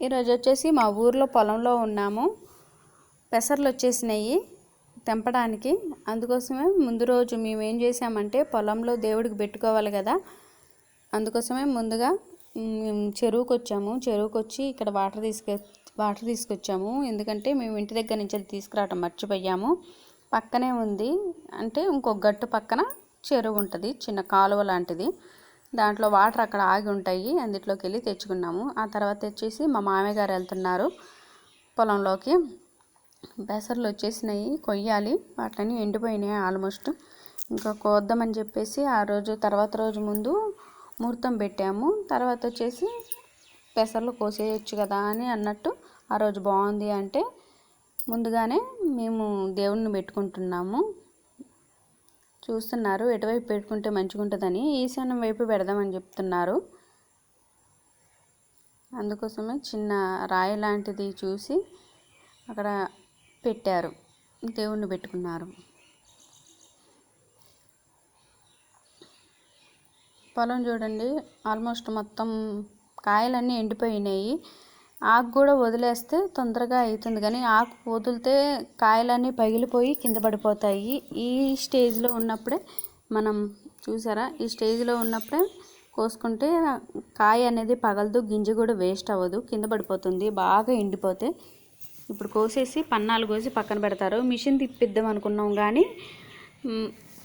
ఈరోజు వచ్చేసి మా ఊర్లో పొలంలో ఉన్నాము. పెసర్లు వచ్చేసినాయి తెంపడానికి. అందుకోసమే ముందు రోజు మేము ఏం చేసామంటే పొలంలో దేవుడికి పెట్టుకోవాలి కదా. అందుకోసమే ముందుగా చెరువుకి వచ్చాము చెరువుకి వచ్చి ఇక్కడ వాటర్ తీసుకొ వాటర్ తీసుకొచ్చాము. ఎందుకంటే మేము ఇంటి దగ్గర నుంచి అది తీసుకురావటం మర్చిపోయాము. పక్కనే ఉంది. అంటే ఇంకొక గట్టు పక్కన చెరువు ఉంటుంది. చిన్న కాలువ లాంటిది. దాంట్లో వాటర్ అక్కడ ఆగి ఉంటాయి. అందులోకి వెళ్ళి తెచ్చుకున్నాము. ఆ తర్వాత వచ్చేసి మా మామయ్య గారు వెళ్తున్నారు పొలంలోకి. పెసర్లు వచ్చేసినాయి. కొయ్యాలి. వాటిని ఎండిపోయినాయి ఆల్మోస్ట్. ఇంకా కోద్దామని చెప్పేసి ఆ రోజు తర్వాత రోజు ముందు ముహూర్తం పెట్టాము. తర్వాత వచ్చేసి పెసర్లు కోసేయచ్చు కదా అని అన్నట్టు ఆ రోజు బాగుంది అంటే ముందుగానే మేము దేవుణ్ణి పెట్టుకుంటున్నాము. చూస్తున్నారు. ఎటువైపు పెట్టుకుంటే మంచిగా ఉంటుందని ఈశాన్యం వైపు పెడదామని చెప్తున్నారు. అందుకోసమే చిన్న రాయి లాంటిది చూసి అక్కడ పెట్టారు. దేవుణ్ణి పెట్టుకున్నారు. పొలం చూడండి. ఆల్మోస్ట్ మొత్తం కాయలన్నీ ఎండిపోయినాయి. ఆకు కూడా వదిలేస్తే తొందరగా అవుతుంది కానీ ఆకు వదిలితే కాయలన్నీ పగిలిపోయి కింద పడిపోతాయి. ఈ స్టేజ్లో ఉన్నప్పుడే మనం చూసారా? ఈ స్టేజ్లో ఉన్నప్పుడే కోసుకుంటే కాయ అనేది పగలదు గింజ కూడా వేస్ట్ అవ్వదు కింద పడిపోతుంది బాగా ఎండిపోతే. ఇప్పుడు కోసేసి పన్నాలు కోసి పక్కన పెడతారు. మిషన్ తిప్పిద్దాం అనుకున్నాం కానీ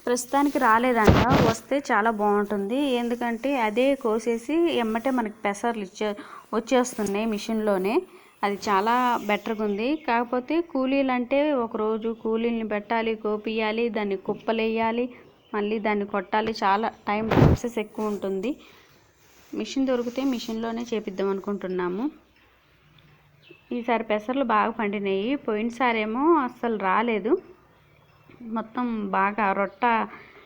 ప్రస్తుతానికి రాలేదంట. వస్తే చాలా బాగుంటుంది. ఎందుకంటే అదే కోసేసి ఎమ్మటే మనకి పెసర్లు ఇచ్చే వచ్చేస్తున్నాయి మిషన్లోనే. అది చాలా బెటర్గా ఉంది. కాకపోతే కూలీలు అంటే ఒకరోజు కూలీల్ని పెట్టాలి కోపియాలి దాన్ని కుప్పలేయాలి మళ్ళీ దాన్ని కొట్టాలి. చాలా టైం ప్రాసెస్ ఎక్కువ ఉంటుంది. మిషన్ దొరికితే మిషన్లోనే చేపిద్దాం అనుకుంటున్నాము. ఈసారి పెసర్లు బాగా పండినాయి. పోయినసారేమో అస్సలు రాలేదు. మొత్తం బాగా రొట్ట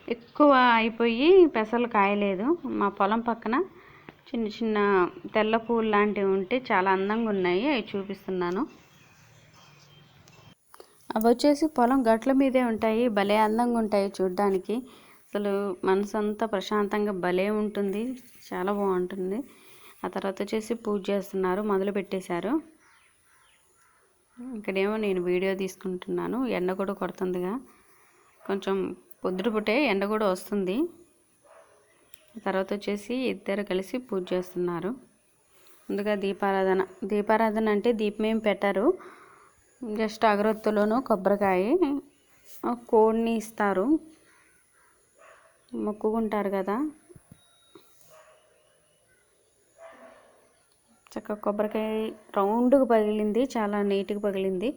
ఎక్కువ అయిపోయి పెసలు కాయలేదు. మా పొలం పక్కన చిన్న చిన్న తెల్ల పూలు లాంటివి ఉంటే చాలా అందంగా ఉన్నాయి. అవి చూపిస్తున్నాను. అవి వచ్చేసి పొలం గట్ల మీదే ఉంటాయి. భలే అందంగా ఉంటాయి చూడ్డానికి. అసలు మనసు అంతా ప్రశాంతంగా భలే ఉంటుంది. చాలా బాగుంటుంది. ఆ తర్వాత వచ్చేసి పూజ చేస్తున్నారు. మొదలు పెట్టేశారు. ఇక్కడేమో నేను వీడియో తీసుకుంటున్నాను. ఎండ కూడా కొడుతుందిగా. కొంచెం పొద్దుట పుట్టే ఎండ కూడా వస్తుంది. తర్వాత వచ్చేసి ఇద్దరు కలిసి పూజ చేస్తున్నారు. ముందుగా దీపారాధన. దీపారాధన అంటే దీపం ఏం పెట్టారు. జస్ట్ అగరొత్తులోను కొబ్బరికాయ కోడిని ఇస్తారు. మొక్కుకుంటారు కదా. చక్కగా కొబ్బరికాయ రౌండ్గా పగిలింది చాలా నీట్గా పగిలింది.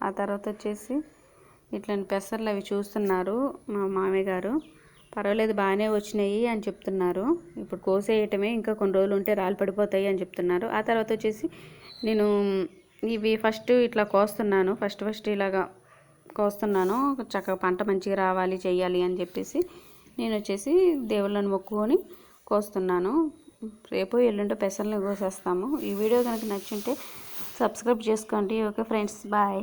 ఆ తర్వాత వచ్చేసి ఇట్లాంటి పెసర్లు అవి చూస్తున్నారు మా మామయ్య గారు. పర్వాలేదు బాగానే వచ్చినాయి అని చెప్తున్నారు. ఇప్పుడు కోసేయటమే ఇంకా కొన్ని రోజులు ఉంటే రాళ్ళు పడిపోతాయి అని చెప్తున్నారు. ఆ తర్వాత వచ్చేసి నేను ఇవి ఫస్ట్ ఇట్లా కోస్తున్నాను. ఫస్ట్ ఫస్ట్ ఇలాగా కోస్తున్నాను. చక్కగా పంట మంచిగా రావాలి చేయాలి అని చెప్పేసి నేను వచ్చేసి దేవుళ్ళని మొక్కుకొని కోస్తున్నాను. రేపు ఎల్లుండి పెసర్లు కోసేస్తాము. ఈ వీడియో కనుక నచ్చుంటే సబ్స్క్రైబ్ చేసుకోండి. Okay friends bye.